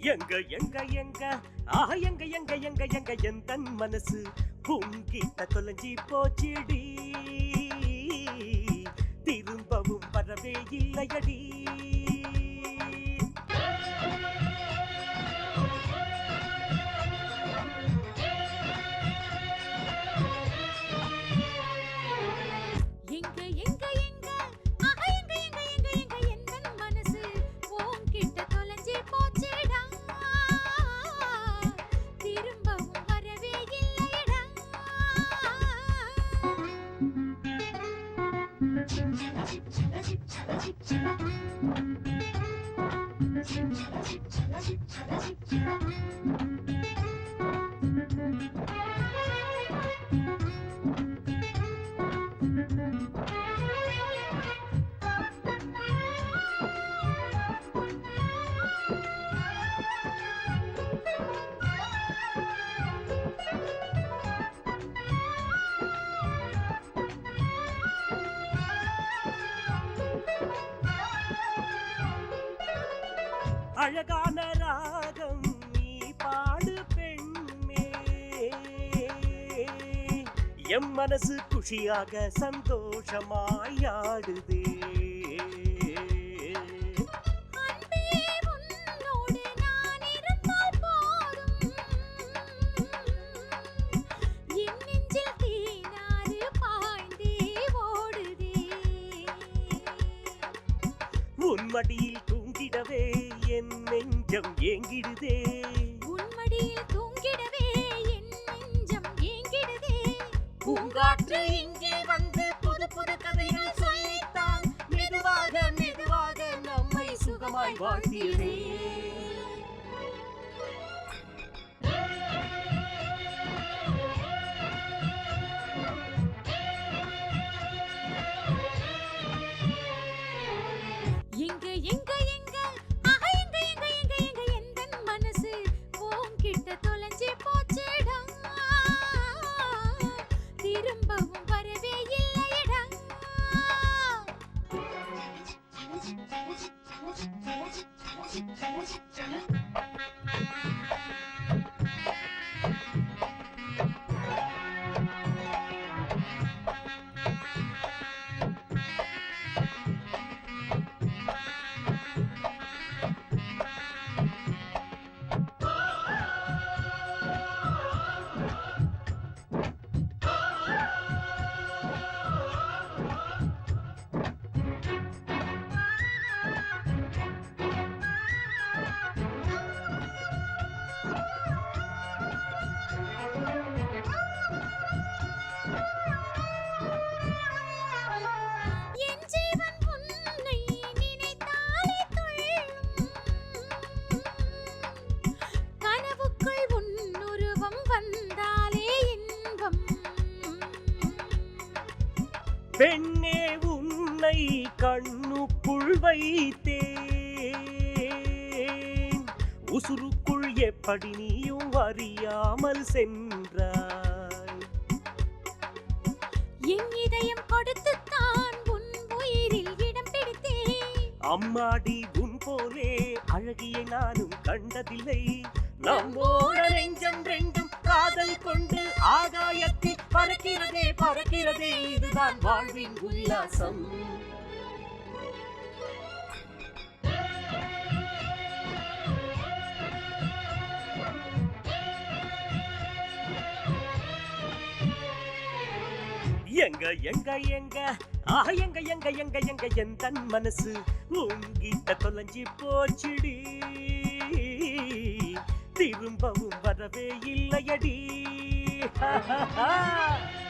எங்க எங்க எங்க? ஆஹா எங்க எங்க எங்க எங்க? எந்த மனசு உன்கிட்ட தொலைஞ்சி போச்சிடி. திரும்பவும் வரவே இல்லையடி. Thank you. அழகான ராகம் நீ பாடு பெண்ணே. எம் மனசு குஷியாக சந்தோஷமாய் ஆடுதே அன்பே நெஞ்சம் ஏங்கிடுதே. உன் மடியில் தூங்கிடவே என் நெஞ்சம் ஏங்கிடுதே. பூங்காற்று இங்கே வந்து புது புது கதைகள் சொல்லித்தான். மெதுவாக மெதுவாக நம்மை சுகமாய் வாழ்த்தியதே. பெண்ணே உன்னை கண்ணுக்குள் வைத்தேன். உசுருக்குள் எப்படி நீயும் அறியாமல் சென்றாய்? என் இதயம் கொடுத்துத்தான் உன் உயிரில் இடம் பிடித்தேன். அம்மாடி உன் போலே அழகியை நானும் கண்டதில்லை. நம்மோட நெஞ்சம் ரெண்டும் காதல் கொண்டு ஆகாயத்தில் பறக்கிறதே பறக்கிறதே இதுதான் வாழ்வின் உல்லாசம். எங்க எங்க எங்க? ஆஹ் எங்க எங்க எங்க எங்க எந்த மனசு? உங்கிட்ட தொலைஞ்சி போச்சுடி. திரும்பவும் வரவே இல்லையடி. 히하하하. 아,